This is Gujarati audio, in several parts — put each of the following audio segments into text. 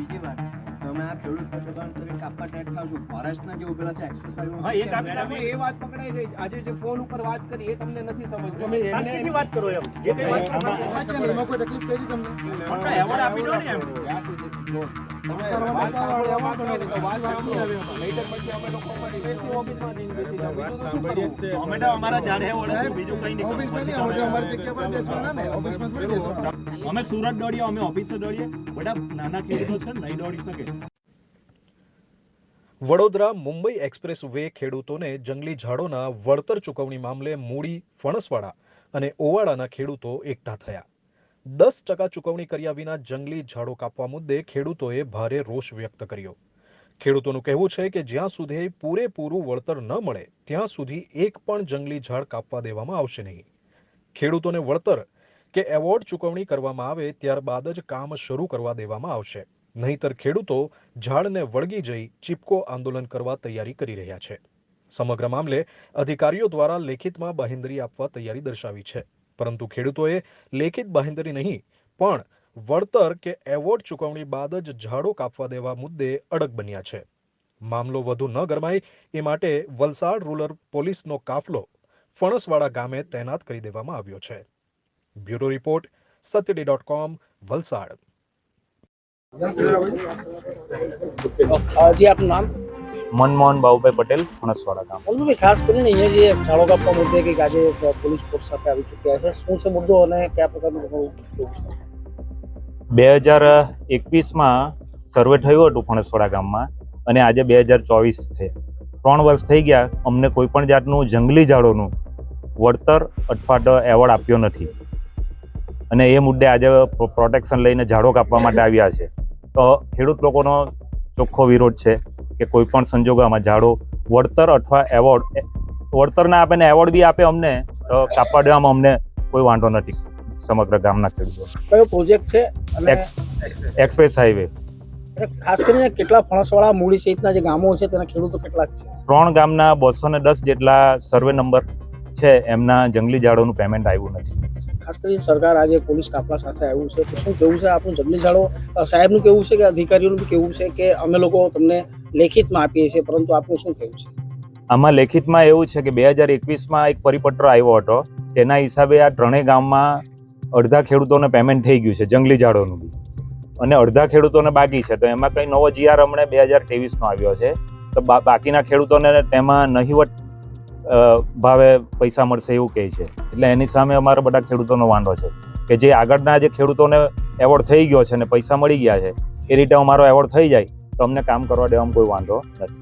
બીજી વાત. તમે આ ખેડૂત પ્રતિબંધ કરીને કાપવા ટેટ થાવ છો. ફોરેસ્ટના જે ઉભેલા છે એક્સરસાઇઝ હા, એ કાપી એ વાત પકડાઈ ગઈ. આજે જે ફોન ઉપર વાત કરી એ તમને નથી સમજ તમે શાંતિથી વાત કરો એમ. જે કઈ વાત કરો એમાં કોઈ તકલીફ કરી તમને? પણ એવોર્ડ આપી દો ને એમ. જ્યાં સુધી અમે સુરત દોડીએ, અમે ઓફિસે દોડીએ. બધા નાના ખેડૂતો છે, નહીં દોડી શકે. વડોદરા મુંબઈ એક્સપ્રેસ વે ખેડૂતોને જંગલી ઝાડોના વળતર ચૂકવણી મામલે મૂડી, ફણસવાડા અને ઓવાડાના ખેડૂતો એકઠા થયા. દસ ટકા ચૂકવણી કર્યા વિના જંગલી ઝાડો કાપવા મુદ્દે ખેડૂતોએ ભારે રોષ વ્યક્ત કર્યો. ખેડૂતોનું કહેવું છે કે જ્યાં સુધી પૂરેપૂરું વળતર ન મળે, ત્યાં સુધી એક પણ જંગલી ઝાડ કાપવા દેવામાં આવશે નહીં. ખેડૂતોને વળતર કે એવોર્ડ ચૂકવણી કરવામાં આવે ત્યારબાદ જ કામ શરૂ કરવા દેવામાં આવશે. નહીંતર ખેડૂતો ઝાડને વળગી જઈ ચીપકો આંદોલન કરવા તૈયારી કરી રહ્યા છે. સમગ્ર મામલે અધિકારીઓ દ્વારા લેખિતમાં બાહેંધરી આપવા તૈયારી દર્શાવી છે. પરંતુ ખેડૂતોએ લેખિત બાહેંધરી નહીં, પણ વળતર કે એવોર્ડ ચૂકવણી બાદ જ ઝાડો કાપવા દેવા મુદ્દે અડગ બન્યા છે. મામલો વધુ ન ગરમાય એ માટે વલસાડ રૂરલ પોલીસનો કાફલો ફણસવાડા ગામે તૈનાત કરી દેવામાં આવ્યો છે. Bureau report, સત્યડી dot com, Valsad. જી, આપનું નામ? મનમોહન બાબુભાઈ પટેલ ફણસવાડા ગામ. ખાસ કરીને અહીંયા જે ઝાડો કાપવા મુદ્દે કે આજે પોલીસ ફોર્સ સાથે આવી ચૂક્યા છે શું છે મુદ્દો અને કયા પ્રકારનું બે હજાર એકવીસમાં સર્વે થયું હતું ફણસવાડા ગામમાં અને આજે બે હજાર ચોવીસ છે. ત્રણ વર્ષ થઈ ગયા અમને કોઈ પણ જાતનું જંગલી ઝાડોનું વળતર અથવા તો એવોર્ડ આપ્યો નથી. અને એ મુદ્દે આજે પ્રોટેક્શન લઈને ઝાડો કાપવા માટે આવ્યા છે. તો ખેડૂત લોકોનો ચોખ્ખો વિરોધ છે. કે કોઈ પણ સંજોગોમાં ઝાડો વળતર અથવા એવોર્ડ વળતર ના આપે ને એવોર્ડ બી આપે અમને તો કાપવા દેવામાં અમને કોઈ વાંધો નથી સમગ્ર ગામના ખેડૂતો. કયો પ્રોજેક્ટ છે એક્સપ્રેસ હાઈવે. ખાસ કરીને કેટલા ફણસવાળા મૂડી સહિતના જે ગામો છે તેના ખેડૂતો કેટલાક છે? ત્રણ ગામના બસો ને દસ જેટલા સર્વે નંબર છે એમના જંગલી ઝાડોનું પેમેન્ટ આવ્યું નથી. ખાસ કરીને સરકાર આજે પોલીસ કાફલા સાથે આવ્યું છે તો શું કેવું છે આપણું જંગલી ઝાડો? સાહેબનું કેવું છે કે અધિકારીઓનું કેવું છે કે અમે લોકો તમને લેખિતમાં આપીએ છીએ, પરંતુ આપનું શું કહેવું છે? આમાં લેખિતમાં એવું છે કે બે હજાર એકવીસમાં એક પરિપત્ર આવ્યો હતો. તેના હિસાબે આ ત્રણેય ગામમાં અડધા ખેડૂતોને પેમેન્ટ થઈ ગયું છે, જંગલી ઝાડોનું બી. અને અડધા ખેડૂતોને બાકી છે. તો એમાં કંઈ નવો જીઆર હમણાં બે હજાર ત્રેવીસનો આવ્યો છે. તો બાકીના ખેડૂતોને તેમાં નહીવટ ભાવે પૈસા મળશે એવું કહે છે. એટલે એની સામે અમારા બધા ખેડૂતોનો વાંધો છે કે જે આગળના જે ખેડૂતોને એવોર્ડ થઈ ગયો છે અને પૈસા મળી ગયા છે, એ રીતે અમારો એવોર્ડ થઈ જાય. તો અમને કામ કરવા દેવામાં કોઈ વાંધો નથી.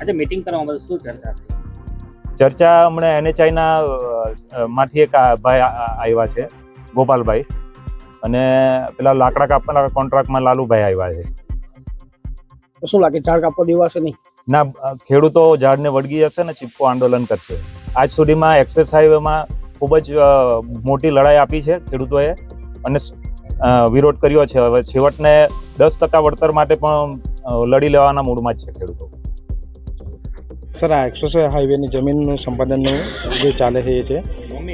આજે મીટિંગ કરવા માટે શું ચર્ચા થઈ? ચર્ચા હમણાં એનએચઆઈના માંથી એક ભાઈ આવ્યા છે ગોપાલભાઈ. અને પેલા લાકડા કાપવાના કોન્ટ્રાક્ટમાં લાલુભાઈ આવ્યા છે. તો શું લાગે ઝાડ કાપવા દેવાશે નહીં? ના ખેડૂતો ઝાડને વળગી જશે ને ચીપકો આંદોલન કરશે. આજ સુધીમાં એક્સપ્રેસ હાઈવેમાં ખૂબ જ મોટી લડાઈ આપી છે ખેડૂતોએ. અને વિરોધ કર્યો છે. હવે છેવટને દસ ટકા વળતર માટે પણ લડી લેવાના મૂડમાં જ છે ખેડૂતો. સર, આ એક્સપ્રેસ હાઈવેની જમીનનું સંપાદનનું જે ચાલે છે એ છે.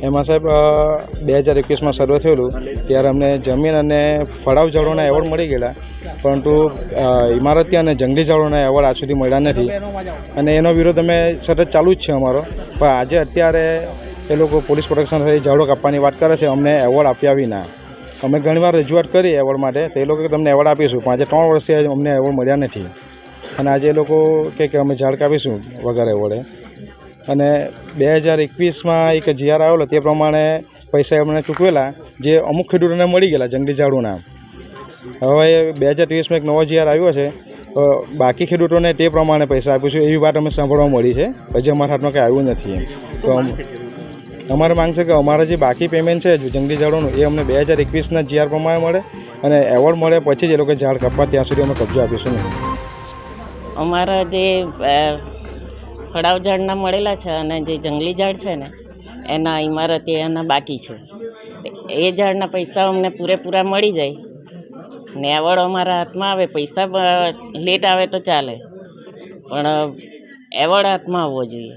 એમાં સાહેબ બે હજાર એકવીસમાં સર્વે થયેલું, ત્યારે અમને જમીન અને ફળાવ ઝાડોના એવોર્ડ મળી ગયેલા. પરંતુ ઇમારતી અને જંગલી ઝાડોના એવોર્ડ આજ સુધી મળ્યા નથી. અને એનો વિરોધ અમે સતત ચાલુ જ છે અમારો. પણ આજે અત્યારે એ લોકો પોલીસ પ્રોટેક્શન ઝાડો કાપવાની વાત કરે છે. અમને એવોર્ડ આપ્યા વિના. અમે ઘણીવાર રજૂઆત કરી એવોર્ડ માટે તો એ લોકો તમને એવોર્ડ આપીશું પણ આજે ત્રણ વર્ષથી અમને એવોર્ડ મળ્યા નથી. અને આજે એ લોકો કહે કે અમે ઝાડ કાપીશું વગર એવોર્ડે. અને બે હજાર એકવીસમાં એક જીઆર આવેલો તે પ્રમાણે પૈસા એમણે ચૂકવેલા જે અમુક ખેડૂતોને મળી ગયેલા જંગલી ઝાડોના હવે બે હજાર ત્રેવીસમાં એક નવો જીઆર આવ્યો છે તો બાકી ખેડૂતોને તે પ્રમાણે પૈસા આપીશું એવી વાત અમે સાંભળવા મળી છે. હજી અમારા હાથમાં કંઈ આવ્યું નથી એમ. તો અમારે માંગ છે કે અમારે જે બાકી પેમેન્ટ છે જંગલી ઝાડોનું, એ અમને બે હજાર એકવીસના જીઆર પ્રમાણે મળે અને એવોર્ડ મળે પછી જ એ લોકો ઝાડ કાપવા ત્યાં સુધી અમે કબજો આપીશું નહીં અમારા જે ફળાવ ઝાડના મળેલા છે અને જે જંગલી ઝાડ છે ને, એના ઇમારત એના બાકી છે. એ ઝાડના પૈસા અમને પૂરેપૂરા મળી જાય ને એવોર્ડ અમારા હાથમાં આવે, પૈસા લેટ આવે તો ચાલે. પણ એવોર્ડ હાથમાં આવવો જોઈએ.